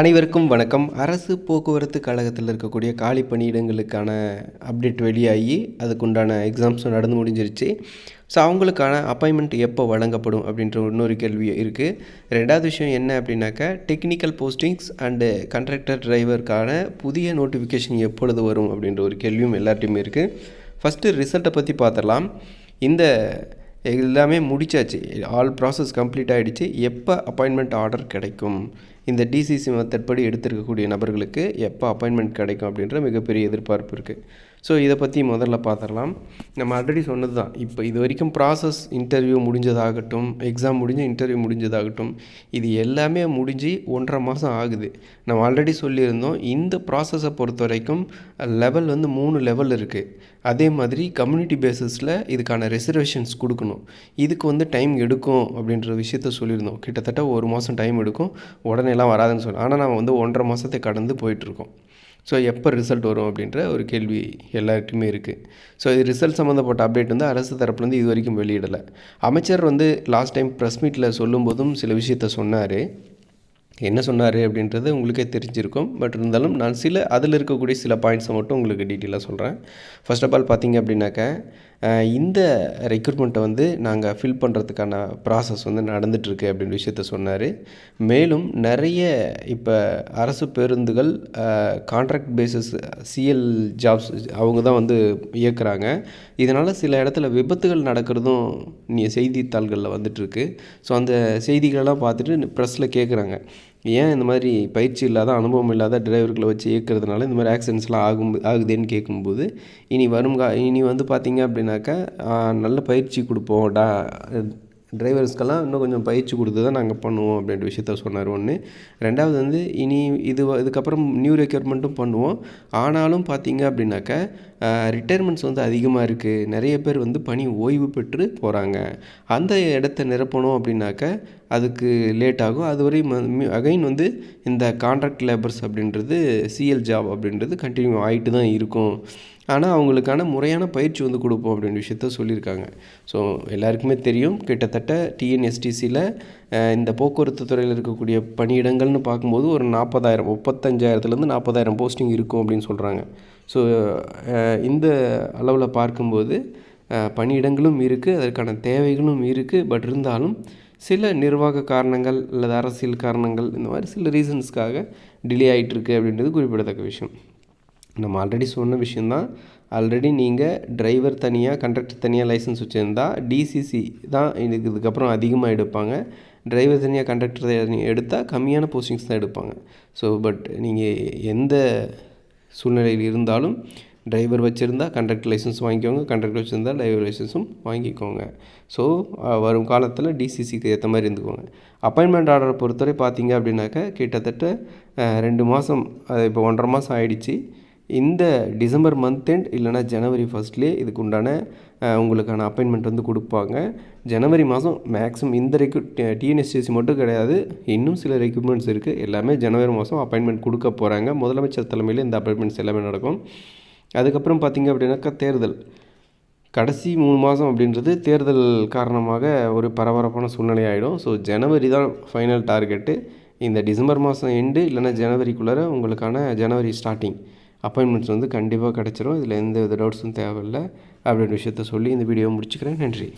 அனைவருக்கும் வணக்கம். அரசு போக்குவரத்து கழகத்தில் இருக்கக்கூடிய காலி பணியிடங்களுக்கான அப்டேட் வெளியாகி அதுக்குண்டான எக்ஸாம்ஸும் நடந்து முடிஞ்சிருச்சு. ஸோ அவங்களுக்கான அப்பாயின்மெண்ட் எப்போ வழங்கப்படும் அப்படின்ற இன்னொரு கேள்வி இருக்குது ரெண்டாவது விஷயம் என்ன அப்படின்னாக்கா டெக்னிக்கல் போஸ்டிங்ஸ் அண்டு கண்ட்ராக்டர் டிரைவருக்கான புதிய நோட்டிஃபிகேஷன் எப்பொழுது வரும் அப்படின்ற ஒரு கேள்வியும் எல்லார்ட்டையுமே இருக்குது ஃபஸ்ட்டு ரிசல்ட்டை பற்றி பார்த்துடலாம் இந்த எல்லாமே முடிச்சாச்சு. ஆல் ப்ராசஸ் கம்ப்ளீட் ஆகிடுச்சு எப்போ அப்பாயின்மெண்ட் ஆர்டர் கிடைக்கும்? இந்த டிசிசி மெத்தட் படி எடுத்திருக்கக்கூடிய நபர்களுக்கு எப்போ அப்பாயின்மெண்ட் கிடைக்கும் அப்படின்ற மிகப்பெரிய எதிர்பார்ப்பு இருக்குது ஸோ இதை பற்றி முதல்ல பார்த்துடலாம். நம்ம ஆல்ரெடி சொன்னது தான் இப்போ இது வரைக்கும் ப்ராசஸ் இன்டர்வியூ முடிஞ்சதாகட்டும் எக்ஸாம் முடிஞ்சு இன்டர்வியூ முடிஞ்சதாகட்டும் இது எல்லாமே முடிஞ்சு ஒன்றரை மாதம் ஆகுது. நம்ம ஆல்ரெடி சொல்லியிருந்தோம் இந்த ப்ராசஸை பொறுத்த வரைக்கும் லெவல் வந்து மூணு லெவல் இருக்குது அதே மாதிரி கம்யூனிட்டி பேஸிஸில் இதுக்கான ரிசர்வேஷன்ஸ் கொடுக்கணும். இதுக்கு வந்து டைம் எடுக்கும் அப்படின்ற விஷயத்த சொல்லியிருந்தோம். கிட்டத்தட்ட ஒரு மாதம் டைம் எடுக்கும். உடனேலாம் வராதுன்னு சொல்லி ஆனால் நம்ம வந்து ஒன்றரை மாதத்தை கடந்து போயிட்டுருக்கோம். ஸோ எப்போ ரிசல்ட் வரும் அப்படின்ற ஒரு கேள்வி எல்லாருக்குமே இருக்குது ஸோ இது ரிசல்ட் சம்மந்தப்பட்ட அப்டேட் வந்து அரசு தரப்புலேருந்து இது வரைக்கும் வெளியிடலை. அமைச்சர் வந்து லாஸ்ட் டைம் ப்ரெஸ் மீட்டில் சொல்லும்போதும் சில விஷயத்த சொன்னார். என்ன சொன்னார் அப்படின்றது உங்களுக்கே தெரிஞ்சிருக்கும். பட் இருந்தாலும் நான் சில அதில் இருக்கக்கூடிய சில பாயிண்ட்ஸை மட்டும் உங்களுக்கு டீட்டெயிலாக சொல்கிறேன் ஃபர்ஸ்ட் ஆஃப் ஆல் பார்த்தீங்க அப்படின்னாக்க இந்த ரெக்ரூட்மெண்ட்டை வந்து நாங்கள் ஃபில் பண்ணுறதுக்கான ப்ராசஸ் வந்து நடந்துகிட்ருக்கு அப்படின்ற விஷயத்த சொன்னார். மேலும் நிறைய இப்போ அரசு பேருந்துகள் கான்ட்ராக்ட் பேசிஸ் சிஎல் ஜாப்ஸ் அவங்க தான் வந்து இயக்குறாங்க. இதனால் சில இடத்துல விபத்துகள் நடக்கிறதும் நீ செய்தித்தாள்களில் வந்துட்டுருக்கு. ஸோ அந்த செய்திகளெல்லாம் பார்த்துட்டு ப்ரெஸ்ஸில் கேட்குறாங்க ஏன் இந்த மாதிரி பயிற்சி இல்லாத அனுபவம் இல்லாத டிரைவர்களை வச்சு இயக்கிறதுனால இந்த மாதிரி ஆக்சிடென்ட்ஸ்லாம் ஆகும் ஆகுதுன்னு கேட்கும்போது இனி வரும் கா இனி வந்து பார்த்திங்க அப்படின்னாக்கா நல்ல பயிற்சி கொடுப்போம். டா டிரைவர்ஸ்க்கெல்லாம் இன்னும் கொஞ்சம் பயிற்சி கொடுத்து தான் நாங்கள் பண்ணுவோம் அப்படின்ற விஷயத்த சொன்னார் ஒன்று ரெண்டாவது வந்து இனி இது இதுக்கப்புறம் நியூ ரெக்யூர்மெண்ட்டும் பண்ணுவோம். ஆனாலும் பார்த்தீங்க அப்படின்னாக்கா ரிட்டையர்மெண்ட்ஸ் வந்து அதிகமாக இருக்குது நிறைய பேர் வந்து பணி ஓய்வு பெற்று போகிறாங்க அந்த இடத்த நிரப்பணும் அப்படின்னாக்க அதுக்கு லேட் ஆகும். அதுவரையும் அகைன் வந்து இந்த கான்ட்ராக்ட் லேபர்ஸ் அப்படின்றது சிஎல் ஜாப் அப்படின்றது கண்டினியூ ஆகிட்டு தான் இருக்கும். ஆனால் அவங்களுக்கான முறையான பயிற்சி வந்து கொடுப்போம் அப்படின்ற விஷயத்த சொல்லியிருக்காங்க. ஸோ எல்லாருக்குமே தெரியும். கிட்டத்தட்ட டிஎன்எஸ்டிசியில் இந்த போக்குவரத்து துறையில் இருக்கக்கூடிய பணியிடங்கள்னு பார்க்கும்போது ஒரு நாற்பதாயிரம் முப்பத்தஞ்சாயிரத்துலேருந்து நாற்பதாயிரம் போஸ்டிங் இருக்கும் அப்படின்னு சொல்கிறாங்க ஸோ இந்த அளவில் பார்க்கும்போது பணியிடங்களும் இருக்குது அதற்கான தேவைகளும் இருக்குது பட் இருந்தாலும் சில நிர்வாக காரணங்கள் அல்லது அரசியல் காரணங்கள் இந்த மாதிரி சில ரீசன்ஸ்க்காக டிலே ஆகிட்டுருக்கு அப்படின்றது குறிப்பிடத்தக்க விஷயம். நம்ம ஆல்ரெடி சொன்ன விஷயந்தான் ஆல்ரெடி நீங்கள் டிரைவர் தனியாக கண்டக்டர் தனியாக லைசன்ஸ் வச்சுருந்தா டிசிசி தான் இதுக்கு இதுக்கப்புறம் அதிகமாக எடுப்பாங்க. டிரைவர் தனியாக கண்டக்டர் தனியாக எடுத்தால் கம்மியான போஸ்டிங்ஸ் தான் எடுப்பாங்க. ஸோ பட் நீங்கள் எந்த சூழ்நிலையில் இருந்தாலும் டிரைவர் வச்சுருந்தா கண்டக்டர் லைசன்ஸ் வாங்கிக்கோங்க கண்டக்டர் வச்சுருந்தா டிரைவர் லைசன்ஸும் வாங்கிக்கோங்க. ஸோ வரும் காலத்தில் டிசிசிக்கு ஏற்ற மாதிரி இருந்துக்கோங்க. அப்பாயின்மெண்ட் ஆர்டரை பொறுத்தவரை பார்த்தீங்க அப்படின்னாக்கா கிட்டத்தட்ட ரெண்டு மாதம் இப்போ ஒன்றரை மாதம் ஆயிடுச்சு. இந்த டிசம்பர் மந்த் எண்ட் இல்லைனா ஜனவரி ஃபஸ்ட்லேயே இதுக்கு உண்டான உங்களுக்கான அப்பாயின்மெண்ட் வந்து கொடுப்பாங்க. ஜனவரி மாதம் மேக்ஸிமம் இந்த ரெக்யூ டிஎன்எஸ்டிசி மட்டும் கிடையாது. இன்னும் சில ரெக்யூப்மெண்ட்ஸ் இருக்குது எல்லாமே ஜனவரி மாதம் அப்பாயின்மெண்ட் கொடுக்க போகிறாங்க முதலமைச்சர் தலைமையில் இந்த அப்பாயின்மெண்ட்ஸ் எல்லாமே நடக்கும். அதுக்கப்புறம் பார்த்திங்க அப்படின்னாக்கா தேர்தல். கடைசி மூணு மாதம் அப்படின்றது தேர்தல் காரணமாக ஒரு பரபரப்பான சூழ்நிலை ஆகிடும் ஸோ ஜனவரி தான் ஃபைனல் டார்கெட்டு இந்த டிசம்பர் மாதம் எண்டு இல்லைனா ஜனவரிக்குள்ளார உங்களுக்கான ஜனவரி ஸ்டார்டிங் அப்பாயின்மெண்ட்ஸ் வந்து கண்டிப்பாக கிடச்சிரும். இதில் எந்த வித டவுட்ஸும் தேவையில்லை. அப்படின்ற விஷயத்த சொல்லி இந்த வீடியோ முடிச்சுக்கிறேன். நன்றி.